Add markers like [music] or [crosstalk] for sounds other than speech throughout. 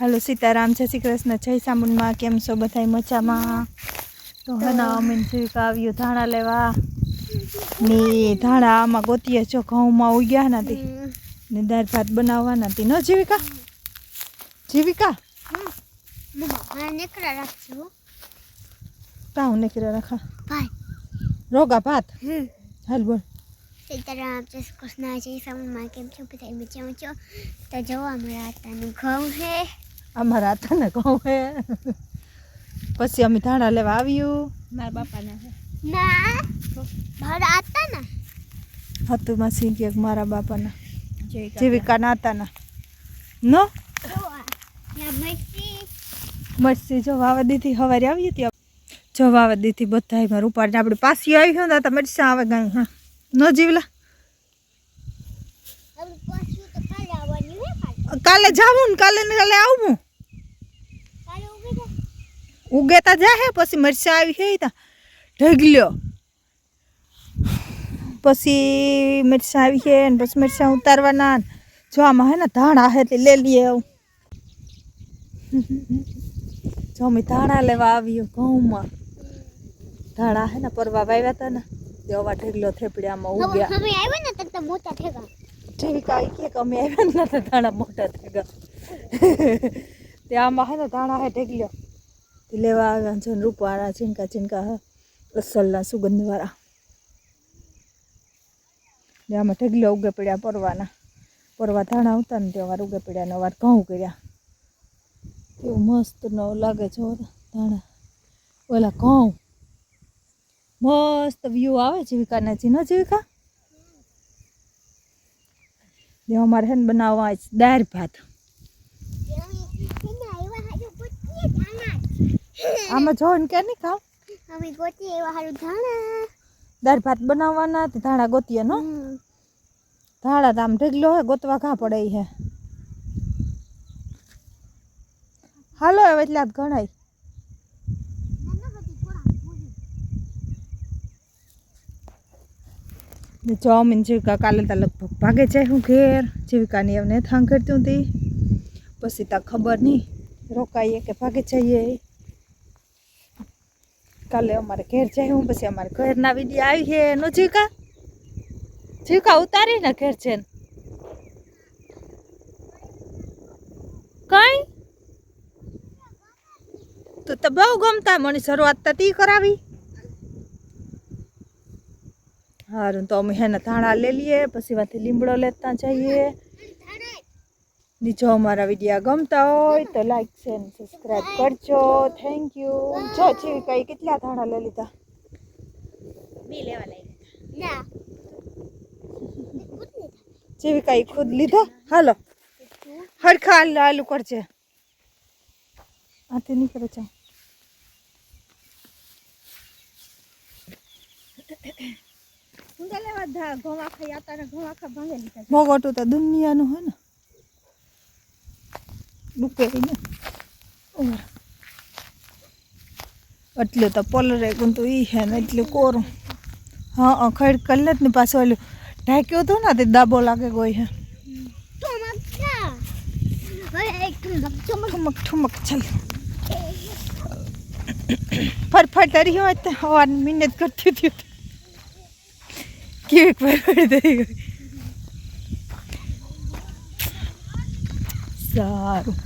હાલો સીતારામ જય શ્રી કૃષ્ણ જય સામુનમાં કેમ છો બધા મજામાં? તો હના અમીન જીવિકા આવ્યું ધાણા લેવા. ને ધાણા આમાં ગોતીએ છો ઘઉંમાં ઉગ્યા નથી. ને દાળ ભાત બનાવવા નથી. ન જીવિકા? જીવિકા? કાઉ નીકળ્યા રાખા. રોગા ભાત? હાલ બોલ. સીતારામ જય કૃષ્ણ જય સામુનમાં કેમ છો? બધા મજામાં છો? તો જોવા મળ્યા હતા ઘઉં છે. અમારા હતા ને ઘઉં હે. પછી અમે ધાણા લેવા આવ્યું. મારા બાપાના ના. મારા હતા ને હતું માસી કે મારા બાપાના. જીવિકાના હતાના નો મરચી. મરસી જો વાવા દીધી હવારે આવી હતી જો વાવા દીધી બધા એમાં રૂપાડીને આપણે પાછી આવી ને તો મરસા આવે ગાય હા. ન જીવલા હવે પાછું તો કાલે આવવાનું હે કાલે જાવું ને કાલે ને કાલે આવું. ઉગેતા જાહે પછી મરચા આવી હે તા. ઢગલ્યો પછી મરચા આવી છે ને પછી મરચા ઉતારવાના જો આમાં હે ને ધાણા હે તે લઈ લઈએ આવું. [laughs] જો મેં ધાણા લેવા આવ્યો ઘઉંમાં. ધાણા હે ને પરવા વાવ્યા હતા ને. તે અવા ઢગલો થેપડ્યામાં ઉગ્યા. તો મોટા થેગા જેવી કાંઈ કે કે અમે આવ્યા ને તો ધાણા મોટા થઈ ગયા તે આમાં હે ને ધાણા હે ઢગલ્યો તે લેવા આવ્યા છે રૂપવાળા ચીનકા ચીનકા હે અસલના સુગંધવાળા. ને આમાં ઢગલો ઉગે પડ્યા પરવાના. પરવા ધાણા આવતા ને તે વાર ઉગે પડ્યા ને વાર ઘઉં કર્યા. કેવું મસ્ત ન લાગે હો ધાણા. ઓલા ઘઉં. મસ્ત વ્યૂ આવે જીવિકાના. જીનો જીવિકા? ને અમારે હે ને બનાવવા દાળ ભાત. આમાં જો ને કે નહીં ખાવ? અમે ગોતી એવા હારું ધાણા. દાળ ભાત બનાવવાના તે ધાણા ગોતીએ નો. ધાણા તો આમ ઢગલો હે ગોતવા ઘા પડે હે. હાલો હવે એટલે જ ગણાય. ને ચોમીન જીવિકા કાલે તા લગભગ ભાગે જાય હું ઘેર. જીવિકાની એમને થાંગ કરતી હતી. પછી તા ખબર નહીં રોકાઈએ કે ભાગે જઈએ. કાલે અમારે ઘેર જાય હું, પછી અમારે ઘરના વિડી આવી છે. એનો જીવિકા? જીવિકા ઉતારી ને ઘેર છે કઈ? તો તો બહુ ગમતા, મને શરૂઆત તો તી કરાવી. સારું તો અમે હેને ધાણા લઈ લઈએ પછી વાથી લીમડો લેતા જઈએ. જો અમારા વિડીયા ગમતા હોય તો લાઈક છે ને સબસ્ક્રાઈબ કરજો. થેન્ક યુ જો જેવી કઈ કેટલા ધાણા લઈ લીધા? બી લેવા ના. જેવી કઈ ખુદ લીધા? હાલો. હરખા હાલ આલુ કરજે. આથી નહીં કરે ચા મોગોટું તો દુનિયાનું હોય ને. ડૂકે ને. એટલે તો પલરે ગુંતું ઈ હે ને એટલું કોરું. હા ખડ કરી લે ને પાછું ઓલું ઢાંક્યો હતો ને તે દાબો લાગે ગોઈ હે. ઠુમક ઠુમક ચાલ. ફરફર તરી હોય તો હવાની મહેનત કરતી હતી. કેવી ફરફર થઈ ગઈ. સારું.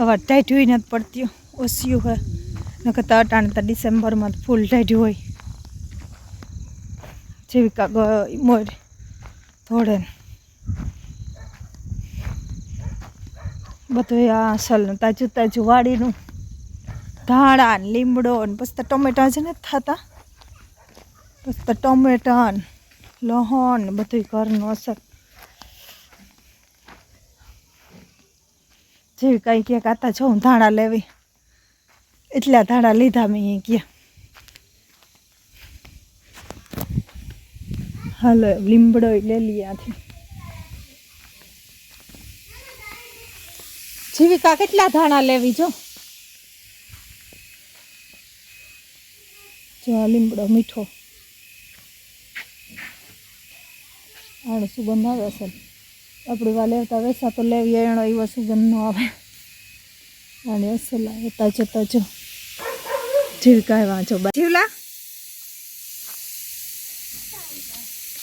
હવે ટાઈટ હોય નથી પડતી ઓછિયું હોય. નકર તો અટાણે તો ડિસેમ્બરમાં ફૂલ ટાઈટ હોય. જેવી કાગ મોર થોડે બધું આ અસલ તાજું તાજું વાડીનું ધાણા ને લીમડો ને પછી ટોમેટા છે ને થતા. તો ટોમેટા લહણ બધું ઘરનું અસર. જેવી કાંઈ ક્યાંક આતા છો હું ધાણા લેવી. એટલા ધાણા લીધા મેં ગયા. હાલો લીમડો લઈ લઈએ આથી. જીવિકા કેટલા ધાણા લેવી, જો. જો આ લીમડો મીઠો. આનો સુગંધ આવે અસલ. આપણી વા લેવતા વેસા તો લેવી એણો એવો સુગંધ ન આવે. અને અસલ આવે તાજો તાજો. જીવકા વાંચો જીવલા?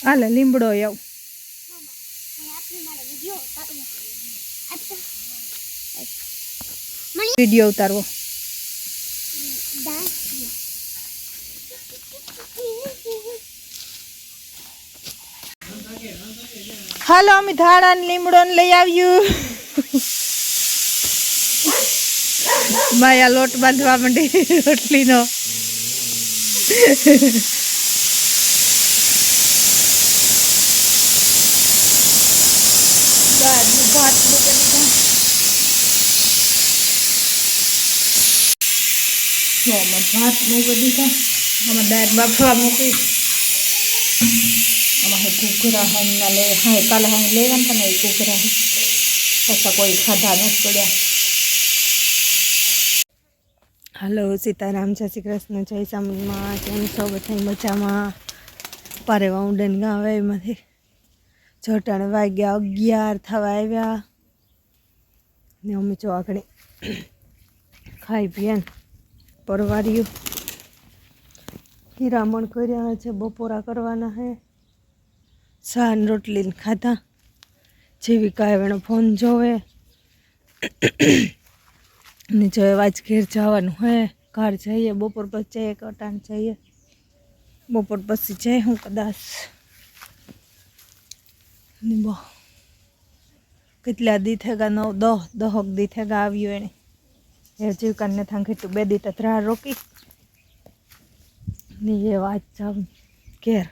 હાલે લીમડો આવ. વીડિયો ઉતારવો. હાલો, અમે ધાણા ને લીમડો ને લઈ આવ્યું માયા લોટ બાંધવા માંડી રોટલીનો. ભાત મૂકી દીધા. આમાં દાળ બાફવા મૂકી. આમાં હે, ઘૂઘરા હાંગના લે હા કાલે હાંગ લેવા ને એ ઘૂઘરા હે. પાછા કોઈ ખાધા નથી પડ્યા. હાલો, સીતારામ, જય શ્રી કૃષ્ણ, જય સામુમાં કેમ છો? બધા મજામાં? પારે વાઉન્ડન ગાવે એમાંથી. છટાણે વાગ્યા અગિયાર થવા આવ્યા. ને અમે જો આગળ ખાઈ પીએ પરવાર્યું. હીરામણ કર્યા છે, બપોરા કરવાના હે. સાન રોટલી ને ખાધા. જેવી કાંઈ એનો ફોન જોવે. ને જો આજ ઘેર જવાનું હોય ઘર જઈએ, બપોર પછી જઈએ કટાણ જઈએ. બપોર પછી જઈએ હું કદાચ. ને બહુ કેટલા દી થેગા નવ, દહ, દહક દી થેગા આવ્યું એને એ જીવકાને થાં કેટલું બે દી તો રોકી. ને એ વાત જાવ ઘેર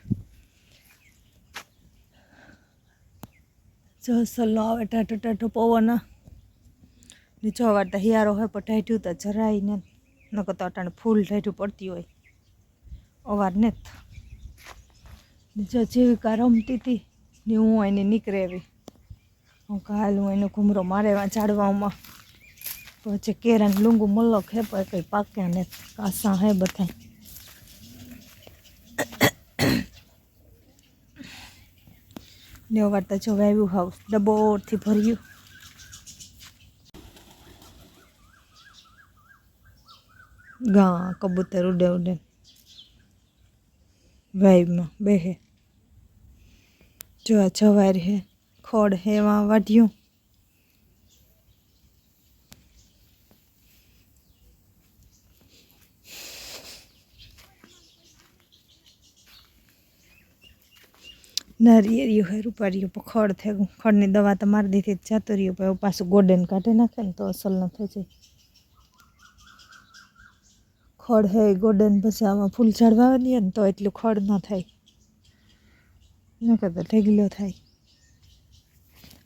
જો સલ્લો આવે ટાટો ટાટો પવન. ને જો હિયારો હોય, પણ ટાઢ્યું તો જરાય ને. નકર તો અટાણે ફૂલ ટાઢ્યું પડતી હોય. અવાર ને જ. જીવિકા રમતી હતી ને હું એને નીકળે એવી. હું કાલ હું એનો ઘૂમરો મારે ઝાડવામાં. પછી કેરાને લૂંગું હે, પણ કંઈ પાક્યા ને કાસા હે બધા ને અવાર તો જો વાવ્યું હાવ ડબોરથી ભર્યું. ગા, કબૂતર ઉડે ઉડે. વાઈમાં બેહે. જો આ જવાર હે ખોડ હે એમાં વાઢ્યું. નારિયેળિયું હે રૂપારીયું પણ ખડ થયું ખડની દવા તો મારી દીધી તો જતું રહ્યું પણ પાછું ગોડન કાઢી નાખે ને તો અસલ ન થઈ જાય. ખડ હે, ગોડન પછી આમાં ફૂલ ઝાડવા દઈએ ને તો એટલું ખડ ન થાય. ન કરતા ઢેગલો થાય.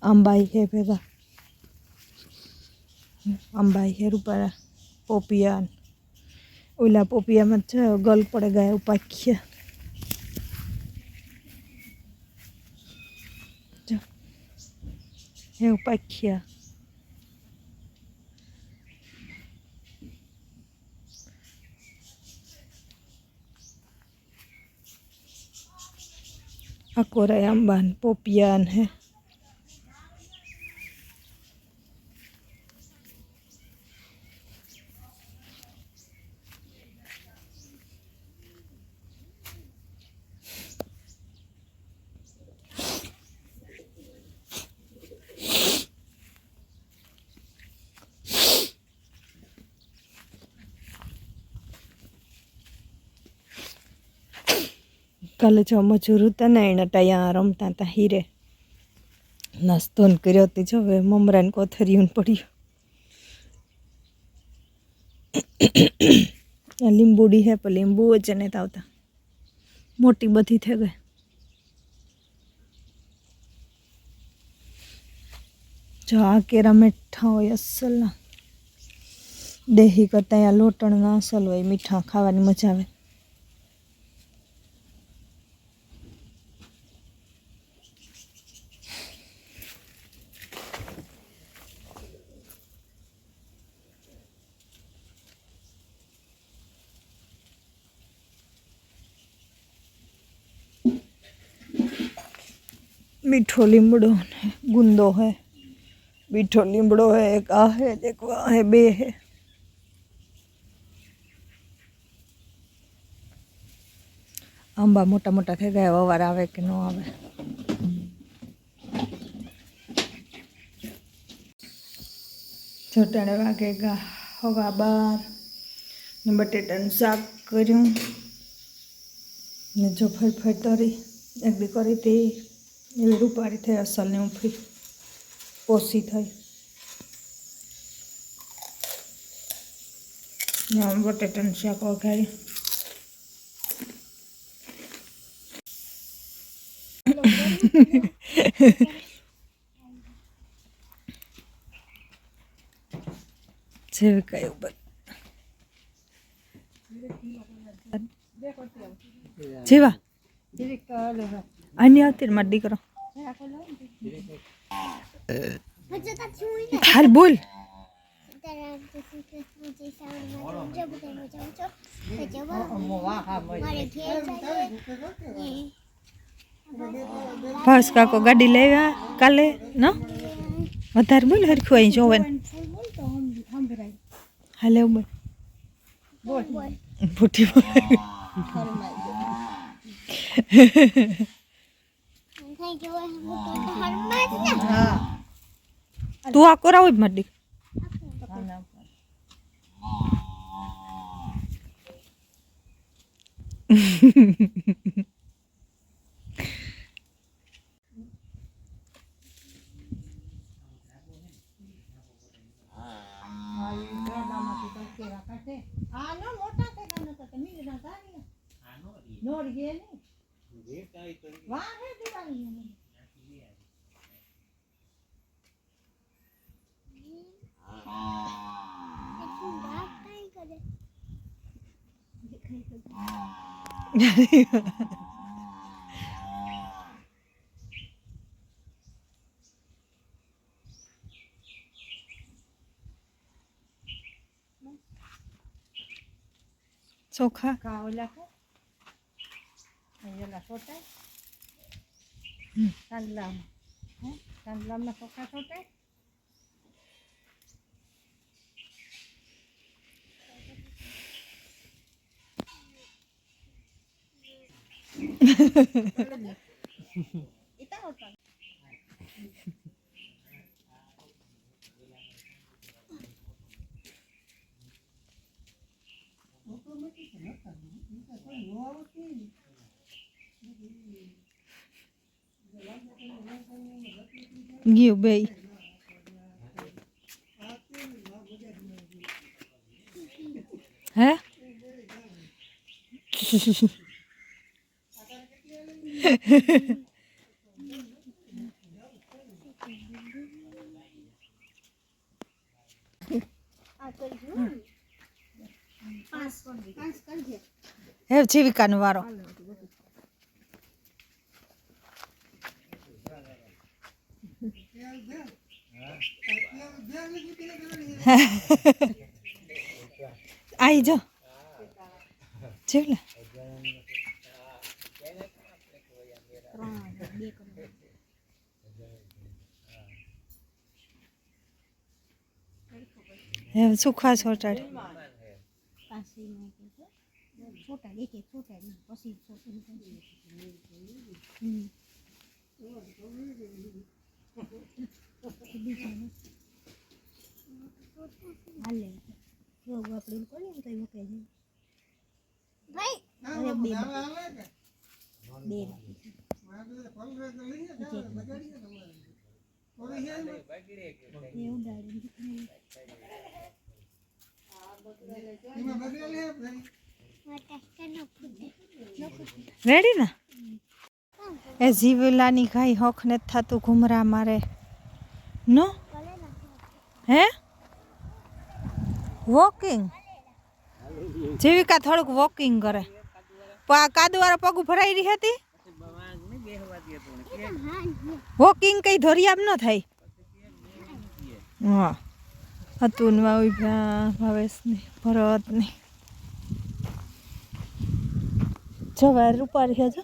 આંબાઈ હે ભેગા. આંબાઈ હે રૂપારા પોપિયા. ઓલા પોપિયામાં જ ગલ પડે ગયા ઉપાખ્યા. હે ઉપાખ્યા અકોરાય આંબા ને પોપિયા ને હે કાલે જો મજૂર હતા ને એને ત્યાં રમતા હતા હીરે. નાસ્તો ને કર્યો હતી જો, હવે મમરાને કોથરિયું ને પડ્યું. આ લીંબુડી હે, પણ લીંબુ જ ને આવતા. મોટી બધી થઈ ગઈ. જો આ કેરા મીઠા હોય અસલના. દેહી કરતાં આ લોટણના અસલ હોય, મીઠા ખાવાની મજા આવે. મીઠો લીમડો ને ગુંદો હે. મીઠો લીમડો હે, એક આ હે, એક આ હે, બે હે. આંબા મોટા મોટા થઈ ગયા, વવાર આવે કે ન આવે. જોટાણે વાગે ગા હવા બાર ને બટેટાનું શાક કર્યું ને જો ફરફર તરી, એક બી કરી હતી. એવી રૂપારી થઈ અસલ ને ઉફરી ઓછી થઈ. બટેટાનું શાક વઘારી. જેવી? કયું બધું જેવા આની આવતી મારો દીકરો. હાલ બોલ. ભાસ કાકો ગાડી લેવા કાલે ન? વધારે બોલ હરખું અહીં જોવે. હાલે બોલ. બોલ. ભૂટી બોલ. [laughs] થઈ આ તો હરમાં જ ને. તું આ કરાવો જ મારી દીકરી એટલું ચોખા કાંઈ yo las otras. Están las, ¿eh? ¿Están las más pocas પાંચ પાંચ કરજે હે જીવિકાનો વારો [laughs] આઈ જો. જેવલા સુખા દે પછી જો આપણે કોને કઈ મૂકે છે ભાઈ. અરે બે બે એવું રેડી ને? એ જીવલાની ગાય હોખ ને થતું ઘુમરા મારે. નો? હે? વોકિંગ જીવિકા થોડુંક વોકિંગ કરે. આ પગ ભરાઈ રહી હતી? વોકિંગ કઈ ધોરિયામ ન થાય હા. હતું ઊભા ભાવેશની, ભરતની. જવાર રૂપારી છે જો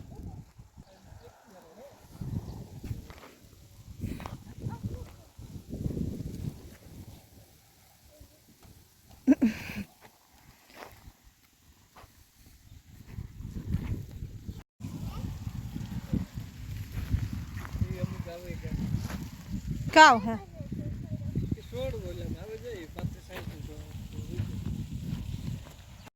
કાવ હે છોડ બોલે